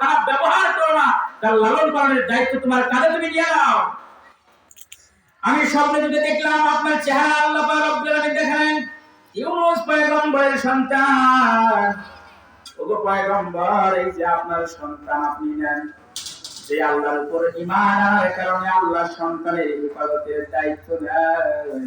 খারাপ ব্যবহার করো না, তার লালন পালনের দায়িত্ব তোমার কাঁধে তুমি নিয়ে নাও। আমি স্বপ্নে যুগে দেখলাম আপনার চেহারা আল্লাহ পাক রব্বুল ইউনুস সন্তান। ওগো এই যে আপনার সন্তান আপনি নেন, যে আল্লাহর উপর আনার কারণে আল্লাহর সন্তানের হেফাজতের দায়িত্ব নেয়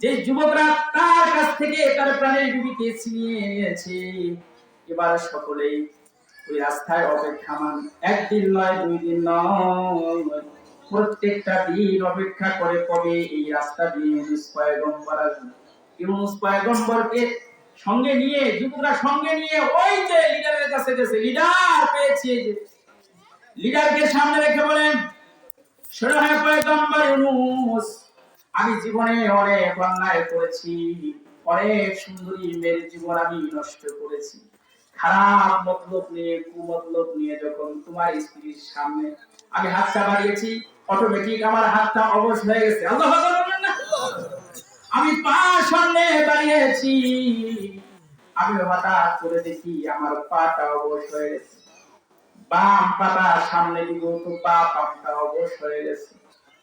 যে যুবকরা তার কাছ থেকে তার প্রাণের বিবিকে ছিনিয়ে নিয়েছে। এবার সকলেই ওই রাস্তায় অপেক্ষা মান। একদিন নয়, দুই দিন নয়। প্রত্যেকটা দিন অপেক্ষা করে কবে এই রাস্তা দিয়ে ইউনুস পয়গম্বর ইউনুস পয়গম্বরকে সঙ্গে নিয়ে, যুবকরা সঙ্গে নিয়ে ওই যে লিডারের কাছে গেছে। লিডার পেয়েছে লিডারকে সামনে রেখে বলেন শোনো হ্যাঁ পয়গম্বর ইউনুস আমি জীবনে অনেক অন্যায় করেছি। অনেক সুন্দরী মেয়ের জীবন আমি নষ্ট করেছি। খারাপ মতলব নিয়ে, কুমতলব নিয়ে যখন তোমার স্ত্রীর সামনে আমি হাতটা বাড়িয়েছি অটোমেটিক আমার হাতটা অবশ হয়ে গেছে? আমি পা সামনে বাড়িয়েছি। আমি হঠাৎ করে দেখি আমার পাটা অবশ হয়ে গেছে। বাম পাটা সামনে দিব তো পা পাটা অবশ হয়ে গেছে।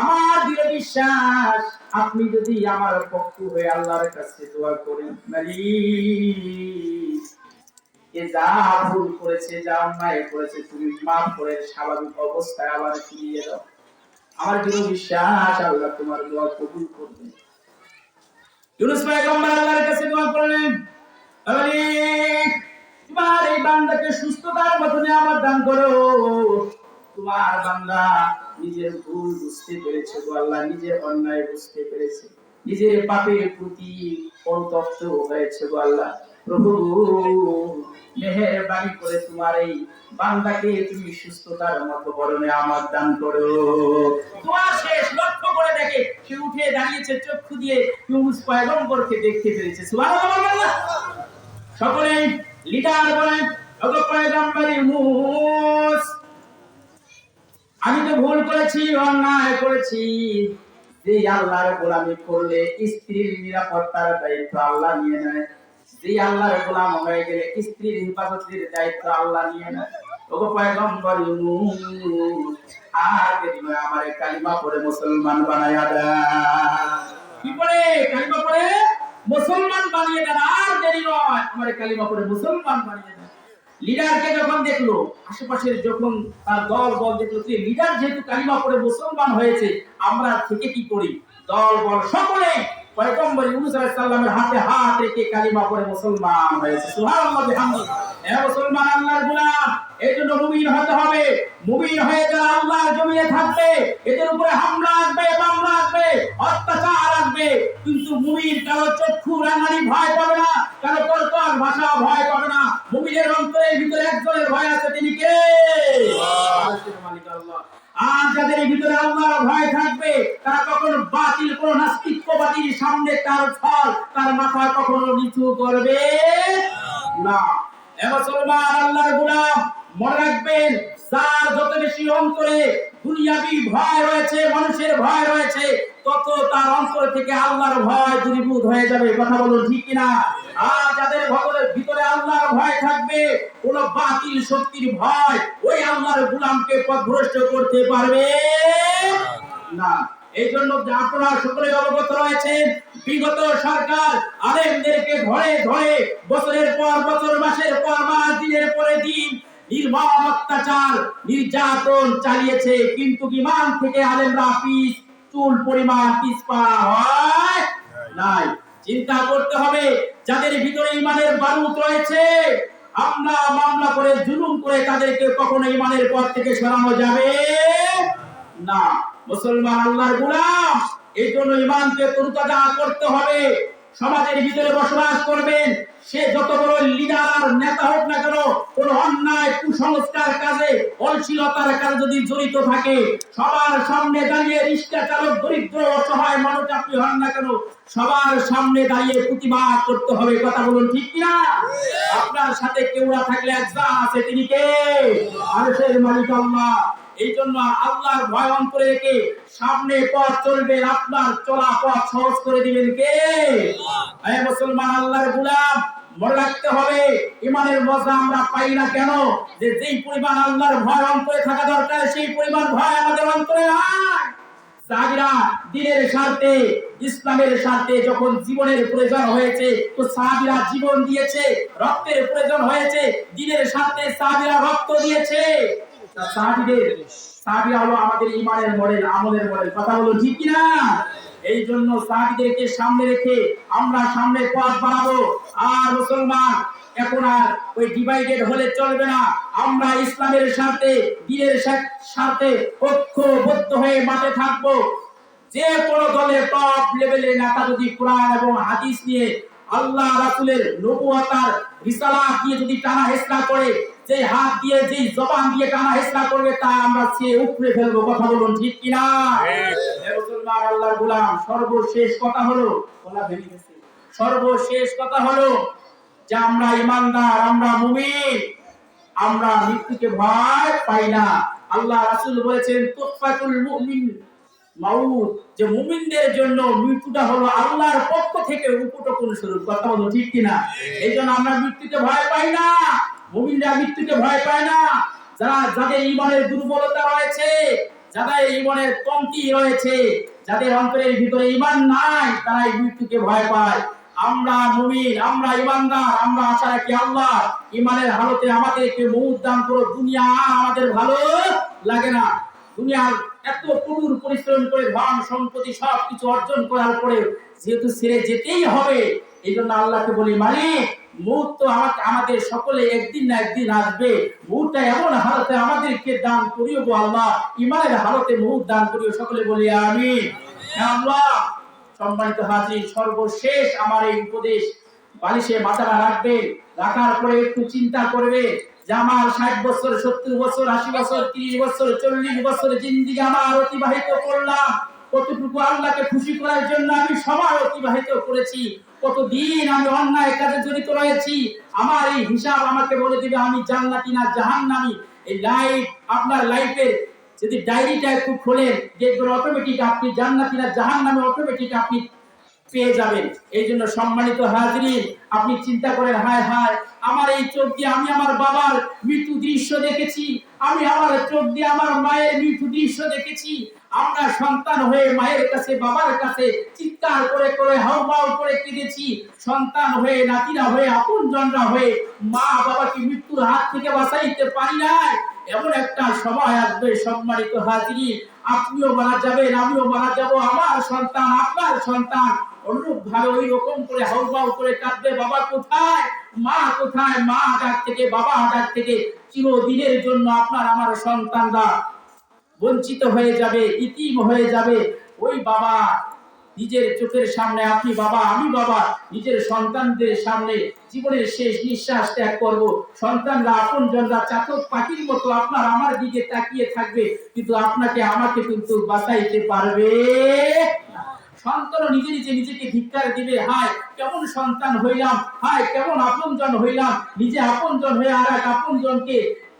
আমার দৃঢ় বিশ্বাস, আপনি যদি আমার পক্ষ হয়ে আল্লাহর কাছে দোয়া করেন মালিক এ যা ভুল করেছে, যা অন্যায় করেছে, তুমি মাফ করে স্বাভাবিক অবস্থায় আবার ফিরিয়ে দাও। আমার দৃঢ় বিশ্বাস, আল্লাহ তোমার দোয়া কবুল করবে। ইউনুস আল্লাহর কাছে দোয়া করলেন তোমার এই বান্দাকে সুস্থতার দান করো। তোমার বান্দা নিজের ভুল বুঝতে পেরেছে গো আল্লাহ, নিজের অন্যায় বুঝতে পেরেছে। নিজের পাপের প্রতি অনুতপ্ত হয়েছে গো আল্লাহ। প্রভু, মেহেরবানি করে তোমার এই বান্দাকে তুমি সুস্থতার মতো বরণে আমার দান করো। তোমার শেষ লক্ষ্য করে দেখে সে উঠে দাঁড়িয়েছে, চক্ষু দিয়ে ইউনুস পয়গম্বরকে দেখতে পেরেছে। সুবহানাল্লাহ। সকলে লিডার বলেন ওগো পয়গম্বর ইউনুস আমি তো ভুল করেছি, অন্যায় করেছি। যে আল্লাহর গোলামি করলে স্ত্রীর নিরাপত্তার দায়িত্ব আল্লাহ নিয়ে নেয়। যে আল্লাহর গোলাম হয়ে গেলে স্ত্রীর হেফাজতের দায়িত্ব আল্লাহ নিয়ে নেয়। ওগো পয়গম্বর আর দেরি আমার কালিমা পড়ে মুসলমান বানায়া কি পড়ে? কালিমা পড়ে মুসলমান বানিয়ে দেন, আর দেরি নয়, আমার কালিমা পড়ে মুসলমান বানিয়ে দেন। লিডারকে যখন দেখল, আশেপাশের যখন তার দল, বল দেখল যে লিডার যেহেতু কালিমা পড়ে মুসলমান হয়েছে, আমরা থেকে কি করি? দল, বল সকলে পয়গম্বর ইউনুস আলাইহিস হাতে হাত রেখে কালিমা পড়ে মুসলমান হয়েছে। সুবহানাল্লাহ বিহামদিহি হে মুসলমান, আল্লাহর গোলাম! এই জন্য মুমিন হতে হবে। মুমিন হয়ে যারা আল্লাহর জমিনে থাকবে, এদের উপরে হামলা আসবে, মামলা আসবে, অত্যাচার আসবে। কিন্তু মুমিন কারও চক্ষু রাঙানি ভয় পাবে না, কারও কর্কর ভাষা ভয় পাবে না। মুমিনের অন্তরের ভিতরে একজনের ভয় আছে, তিনি কে? আর যাদের ভিতরে আল্লাহর ভয় থাকবে, তারা কখনো বাতিল, কোন নাস্তিক্যবাদীর সামনে তার ফল, তার মাথা কখনো নিচু করবে না। এ মুসলমান, আল্লাহর গোলাম মনে রাখবেন, যার যত বেশি অন্তরে দুনিয়াবি ভয় রয়েছে, মানুষের ভয় রয়েছে, তত তার অন্তর থেকে আল্লাহর ভয় দূরীভূত হয়ে যাবে। কথা বলুন ঠিক কিনা? আর যাদের ভগলের ভিতরে আল্লাহর ভয় থাকবে, কোন বাতিল শক্তির ভয় ওই আল্লাহর গোলামকে পথভ্রষ্ট করতে পারবে না। এই জন্য সকলে অবগত রয়েছেন, বিগত সরকার আলেমদেরকে ধরে ধরে বছরের পর বছর, মাসের পর মাস, দিনের পরে দিন নির্মম অত্যাচার, নির্যাতন চালিয়েছে। কিন্তু ইমান থেকে আলেমরা পিস, চুল পরিমাণ পিছপা হয় নাই। চিন্তা করতে হবে, যাদের ভিতরে ইমানের বারুদ রয়েছে, আমরা মামলা করে, জুলুম করে তাদেরকে কখনো ইমানের থেকে সরানো যাবে না। মুসলমান আল্লাহর গোলাম এই জন্য ইমানকে তরুতাজা করতে হবে। সমাজের ভিতরে বসবাস করবেন। সে যত বড় লিডার নেতা হোক না কেন, কোন অন্যায় কুসংস্কার কাজে অশ্লীলতার কাজে যদি জড়িত থাকে, সবার সামনে দাঁড়িয়ে রিক্সা চালক, দরিদ্র, অসহায় মানুষ আপনি হন না কেন, সবার সামনে দাঁড়িয়ে প্রতিবাদ করতে হবে, কথা বলুন ঠিক কিনা? আপনার সাথে কেউ না থাকলে একজন আছে, তিনি কে? আরশের মালিক আল্লাহ। এই জন্য আল্লাহর ভয় অন্তরে রেখে সামনে পথ চলবে, আপনার চলা পথ সহজ করে দিবেন কে? মুসলমান, আল্লাহর গুলাম। মনে রাখতে হবে, ইমানের মজা আমরা পাই না কেন? যে যেই পরিমাণ আল্লাহর ভয় অন্তরে থাকা দরকার, সেই পরিমাণ ভয় আমাদের অন্তরে সাহাবীরা দিনের স্বার্থে, ইসলামের স্বার্থে যখন জীবনের প্রয়োজন হয়েছে, তো সাহাবীরা জীবন দিয়েছে, রক্তের প্রয়োজন হয়েছে, দিনের স্বার্থে সাহাবীরা রক্ত দিয়েছে। সাহাবীদের, সাহাবীরা হলো আমাদের ইমানের মডেল, আমলের মডেল, কথা বলুন ঠিক কি না এই জন্য সাহাবীদেরকে সামনে রেখে আমরা সামনে পথ বাড়াবো। আর মুসলমান, এখন আর ওই ডিভাইডেড হলে চলবে না। আমরা ইসলামের সাথে দিনের সাথে ঐক্যবদ্ধ হয়ে মাঠে থাকব। যে কোনো দলের টপ লেভেলের নেতা যদি কোরআন এবং হাদিস নিয়ে আল্লাহ রাসূলের নবুয়তার রিসালাত দিয়ে যদি টানা হেসরা করে যে হাত দিয়ে যে জবান দিয়ে টানা হেসরা করবে তা আমরা সে উপড়ে ফেলব। কথা বলুন ঠিক কিনা? মুসলমান আল্লাহর গোলাম সর্বশেষ কথা হলো বলা ভেঙে গেছে। সর্বশেষ কথা হলো যে আমরা ইমানদার আমরা মুমিন আমরা মৃত্যুকে ভয় পাই না। আল্লাহ রাসূল বলেছেন তুফাতুল মুমিন মাউত। যে মুমিনদের জন্য মৃত্যুটা হলো আল্লাহর পক্ষ থেকে উপটকন স্বরূপ। কথা বলো ঠিক কিনা? এই জন্য আমরা মৃত্যুকে ভয় পাই না। মুমিনরা মৃত্যুকে ভয় পায় না। যারা যাদের ইমানের দুর্বলতা রয়েছে, যাদের ইমানের কমতি রয়েছে, যাদের অন্তরের ভিতরে ইমান নাই, তারা এই মৃত্যুকে ভয় পায়। আমরা মুমিন, আমরা ইমানদার আমরা আশা রাখি আল্লাহ ইমানের হালতে আমাদেরকে মৌত দান করো দুনিয়া আমাদের ভালো লাগে না। দুনিয়ার এত কঠোর পরিশ্রম করে ধন সম্পত্তি সব কিছু অর্জন করার পরে যেহেতু ছেড়ে যেতেই হবে এই জন্য আল্লাহকে বলি মানে আমাদের সকলে একদিন না একদিন আসবে। এমন হালতে আমাদেরকে দান করিও গো আল্লাহ। ইমানের হালতে দান করিও সকলে বলি আমি আল্লাহ, সম্মানিত সর্বশেষ আমার এই উপদেশ বালিশে রাখবে, রাখার পরে একটু চিন্তা করবে, যে আমার ষাট বছর, সত্তর বছর, আশি বছর, তিরিশ বছর, চল্লিশ বছর জিন্দিগি আমার অতিবাহিত করলাম। কতটুকু আল্লাহকে খুশি করার জন্য আমি সময় অতিবাহিত করেছি কতদিন আমি অন্যায় কাজে জড়িত রয়েছি? আমার এই হিসাব আমাকে বলে দিবে, আমি জান্নাতি না, জাহান্নামি। এই লাইফ আপনার লাইফের যদি ডায়েরিটা একটু খোলেন দেখবেন অটোমেটিক আপনি জান্নাতি না, জাহান্নামে অটোমেটিক আপনি পেয়ে যাবেন। এই জন্য সম্মানিত হাজরি আপনি চিন্তা করেন, হায় হায় আমার এই চোখ দিয়ে আমি আমার বাবার মৃত্যু দৃশ্য দেখেছি। আমি আমার চোখ দিয়ে আমার মায়ের মৃত্যু দৃশ্য দেখেছি। আমরা সন্তান হয়ে মায়ের কাছে, বাবার কাছে চিৎকার করে করে হাউমাউ করে কেঁদেছি। সন্তান হয়ে, নাতিরা হয়ে আপন জনরা হয়ে মা বাবাকে মৃত্যুর হাত থেকে বাঁচাইতে পারি নাই। এমন একটা সময় আসবে, সম্মানিত হাজিরি। আপনিও মারা যাবেন, আমিও মারা যাব। আমার সন্তান, আপনার সন্তান অনুরূপ ভাবে ওই রকম করে হাউমাউ করে কাঁদবে, বাবা কোথায়? মা কোথায়? মা ডাক থেকে, বাবা ডাক থেকে চিরদিনের জন্য আপনার আমার সন্তানরা বঞ্চিত হয়ে যাবে, ইতিম হয়ে যাবে। ওই বাবা, নিজের চোখের সামনে আপনি বাবা, আমি বাবা, নিজের সন্তানদের সামনে জীবনের শেষ নিঃশ্বাস ত্যাগ করব। সন্তানরা আপন জনরা চাতক পাখির মতো আপনার আমার দিকে তাকিয়ে থাকবে, কিন্তু আপনাকে আমাকে কিন্তু বাঁচাইতে পারবে। না। সন্তান নিজে নিজে নিজেকে ধিক্কার দিবে হায়, কেমন সন্তান হইলাম, হায়, কেমন আপনজন হইলাম নিজে আপনজন হয়ে আর এক আপনজনকে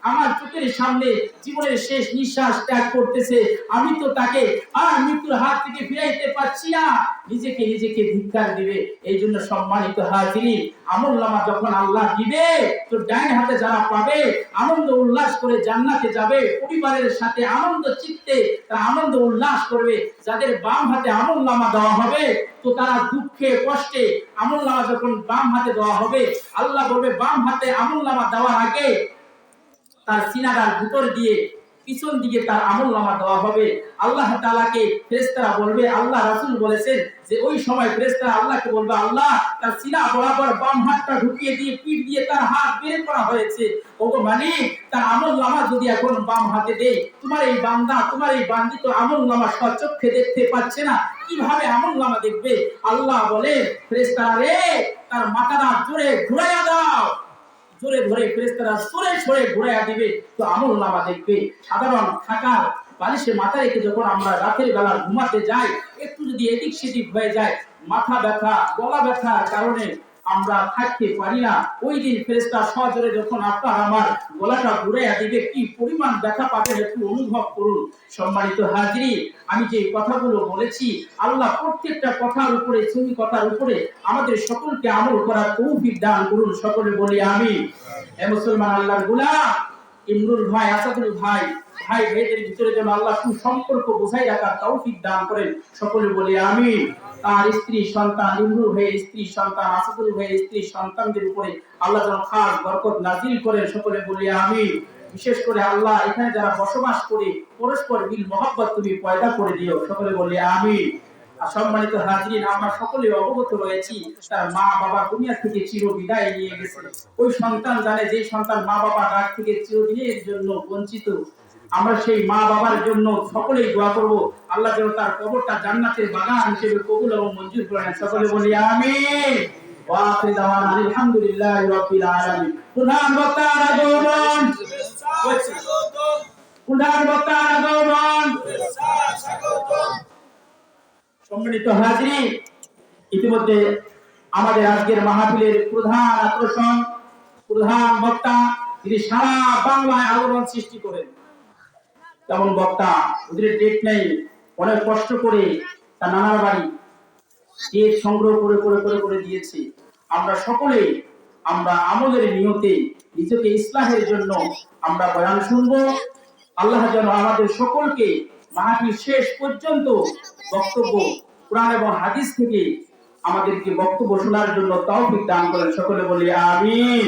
আমার চোখের সামনে জীবনের শেষ নিঃশ্বাস ত্যাগ করতেছে। আমি তো তাকে আর মৃত্যুর হাত থেকে ফিরাইতে পারছি না। নিজেকে নিজেকে ধিক্কার দিবে, এই জন্য সম্মানিত হাজিরি আমল নামা যখন আল্লাহ দিবে, তো ডাইন হাতে যারা পাবে, আনন্দ উল্লাস করে জান্নাতে যাবে, পরিবারের সাথে আনন্দ চিত্তে তারা আনন্দ উল্লাস করবে, যাদের বাম হাতে আমল নামা দেওয়া হবে, তো তারা দুঃখে কষ্টে আমল নামা যখন বাম হাতে দেওয়া হবে, আল্লাহ বলবে, বাম হাতে আমল নামা দেওয়ার আগে তার সিনাগার ভিতর দিয়ে পিছন দিকে তার আমল নামা দেওয়া হবে। আল্লাহ তাআলাকে ফেরেশতারা বলবে, আল্লাহ রাসূল বলেছেন যে ওই সময় ফেরেশতারা আল্লাহকে বলবে, আল্লাহ তার সিনা বরাবর বাম হাতটা ঢুকিয়ে দিয়ে পিঠ দিয়ে তার হাত বের করা হয়েছে। মালিক, তার আমল নামা যদি এখন বাম হাতে দেই তোমার এই বান্দা, তোমার এই বান্দি তো আমল নামা দেখতে পাচ্ছে না। কীভাবে আমল নামা দেখবে? আল্লাহ বলে ফেরেশতারা রে, তার মাথাটা জোরে ঘুরাইয়া দাও। জোরে ধরে ফেরেস্তারা সরে সরে ঘুরে দিবে তো আমল নামা দেখবে। সাধারণ থাকার বালিশে মাথা রেখে যখন আমরা রাতের বেলা ঘুমাতে যাই, একটু যদি এদিক সেদিক হয়ে যায়, মাথা ব্যথা, গলা ব্যথার কারণে আমরা থাকতে পারি না। ওই দিন ফেরেস্তা সহজরে যখন আপনার আমার গলাটা ঘুরে দিবে কি পরিমাণ দেখা পাবেন একটু অনুভব করুন। সম্মানিত হাজিরি আমি যে কথাগুলো বলেছি আল্লাহ প্রত্যেকটা কথার উপরে সুমি কথার উপরে আমাদের সকলকে আমল করার তৌফিক দান করুন। সকলে বলি আমি এ মুসলমান আল্লাহর গুলাম। ইমরুল ভাই, আসাদুল ভাই ভাই, ভাইদের ভিতরে যেন আল্লাহ সুসম্পর্ক বোঝাই রাখার তৌফিক দান করেন। সকলে বলি আমি তার স্ত্রী সন্তান, ইমরুল হয়ে স্ত্রী সন্তান, আসাদুল হয়ে স্ত্রী সন্তানদের উপরে আল্লাহ যেন খাস বরকত নাজিল করেন। সকলে বলি আমি বিশেষ করে আল্লাহ, এখানে যারা বসবাস করে, পরস্পর মিল মহব্বত তুমি পয়দা করে দিও। সকলে বলি আমি সম্মানিত হাজরিন আমরা সকলে অবগত রয়েছি তার মা বাবা দুনিয়া থেকে চির বিদায় নিয়ে গেছে। ওই সন্তান জানে যে সন্তান মা বাবা ডাক থেকে চিরদিনের জন্য বঞ্চিত। আমরা সেই মা বাবার জন্য সকলেই দোয়া করব। আল্লাহ যেন তার কবরটা জান্নাতের বাগান হিসেবে কবুল এবং মঞ্জুর করেন সকলে বলি দাওয়ানা আলহামদুলিল্লাহি রাব্বিল আলামিন। প্রধান বক্তা আগমন প্রধান বক্তা আগমন সম্মানিত হাজরি। ইতিমধ্যে আমাদের আজকের মাহফিলের প্রধান আকর্ষণ, প্রধান বক্তা যিনি সারা বাংলায় আলোড়ন সৃষ্টি করেন। তেমন বক্তা ওদের ডেট নেই। অনেক কষ্ট করে তার নানার বাড়ি ডেট সংগ্রহ করে করে করে করে দিয়েছে। আমরা সকলে আমরা আমলের নিয়তে নিজেকে ইসলামের জন্য আমরা বয়ান শুনব। আল্লাহ যেন আমাদের সকলকে মাহফিল শেষ পর্যন্ত বক্তব্য কোরআন এবং হাদিস থেকে আমাদেরকে বক্তব্য শোনার জন্য তৌফিক দান করেন। সকলে বলি আমিন।